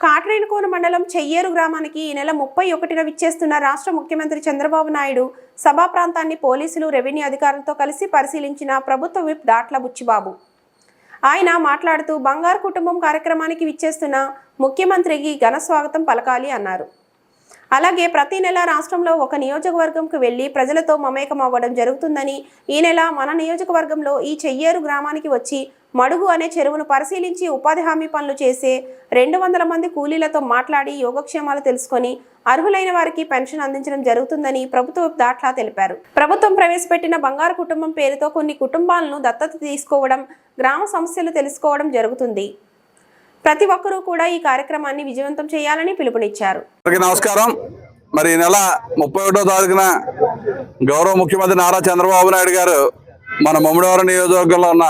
కాట్రేనుకోన మండలం చెయ్యేరు గ్రామానికి ఈ నెల ముప్పై ఒకటిన విచ్చేస్తున్న రాష్ట్ర ముఖ్యమంత్రి చంద్రబాబు నాయుడు సభా ప్రాంతాన్ని పోలీసులు రెవెన్యూ అధికారులతో కలిసి పరిశీలించిన ప్రభుత్వ విప్ దాట్ల బుచ్చిబాబు. ఆయన మాట్లాడుతూ బంగారు కుటుంబం కార్యక్రమానికి విచ్చేస్తున్న ముఖ్యమంత్రికి ఘన స్వాగతం పలకాలి అన్నారు. అలాగే ప్రతి నెల రాష్ట్రంలో ఒక నియోజకవర్గంకు వెళ్ళి ప్రజలతో మమేకం అవ్వడం జరుగుతుందని ఈ నెల మన నియోజకవర్గంలో ఈ చెయ్యేరు గ్రామానికి వచ్చి మడుగు అనే చెరువును పరిశీలించి ఉపాధి హామీ పనులు చేసే రెండు వందల మంది కూలీలతో మాట్లాడి యోగక్షేమాలు తెలుసుకొని అర్హులైన వారికి పెన్షన్ అందించడం జరుగుతుందని ప్రభుత్వ దాట్లా తెలిపారు. ప్రభుత్వం ప్రవేశపెట్టిన బంగారు కుటుంబం పేరుతో కొన్ని కుటుంబాలను దత్తత తీసుకోవడం గ్రామ సమస్యలు తెలుసుకోవడం జరుగుతుంది. ప్రతి ఒక్కరూ కూడా ఈ కార్యక్రమాన్ని విజయవంతం చేయాలని పిలుపునిచ్చారు. నమస్కారం. మరి ఈ నెల ముప్పై ఒకటో తారీఖున గౌరవ ముఖ్యమంత్రి నారా చంద్రబాబు నాయుడు గారు మన మమ్మడివారం నియోజకవర్గంలో ఉన్న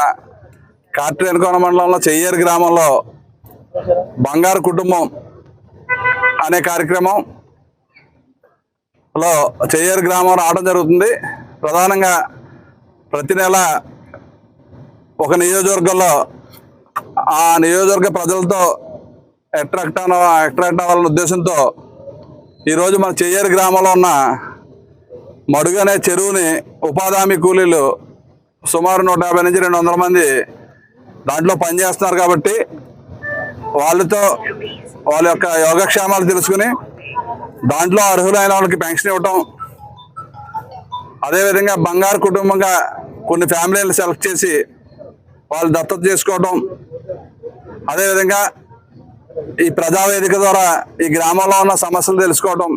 కాట్రేనుకోన మండలంలో చెయ్యేరు గ్రామంలో బంగారు కుటుంబం అనే కార్యక్రమం లో చెయ్యేరు గ్రామం రావడం జరుగుతుంది. ప్రధానంగా ప్రతి నెల ఒక నియోజకవర్గంలో ఆ నియోజకవర్గ ప్రజలతో అట్రాక్ట్ అవ అట్రాక్ట్ అవ్వాలనే ఉద్దేశంతో ఈరోజు మన చెయ్యేరు గ్రామంలో ఉన్న మడుగు అనే చెరువుని ఉపాధి కూలీలు సుమారు నూట యాభై నుంచి రెండు వందల మంది దాంట్లో పనిచేస్తున్నారు కాబట్టి వాళ్ళతో వాళ్ళ యొక్క యోగక్షేమాలు తెలుసుకుని దాంట్లో అర్హులైన వాళ్ళకి పెన్షన్ ఇవ్వటం అదేవిధంగా బంగారు కుటుంబంగా కొన్ని ఫ్యామిలీలు సెలెక్ట్ చేసి వాళ్ళు దత్తత చేసుకోవటం అదేవిధంగా ఈ ప్రజావేదిక ద్వారా ఈ గ్రామంలో ఉన్న సమస్యలు తెలుసుకోవటం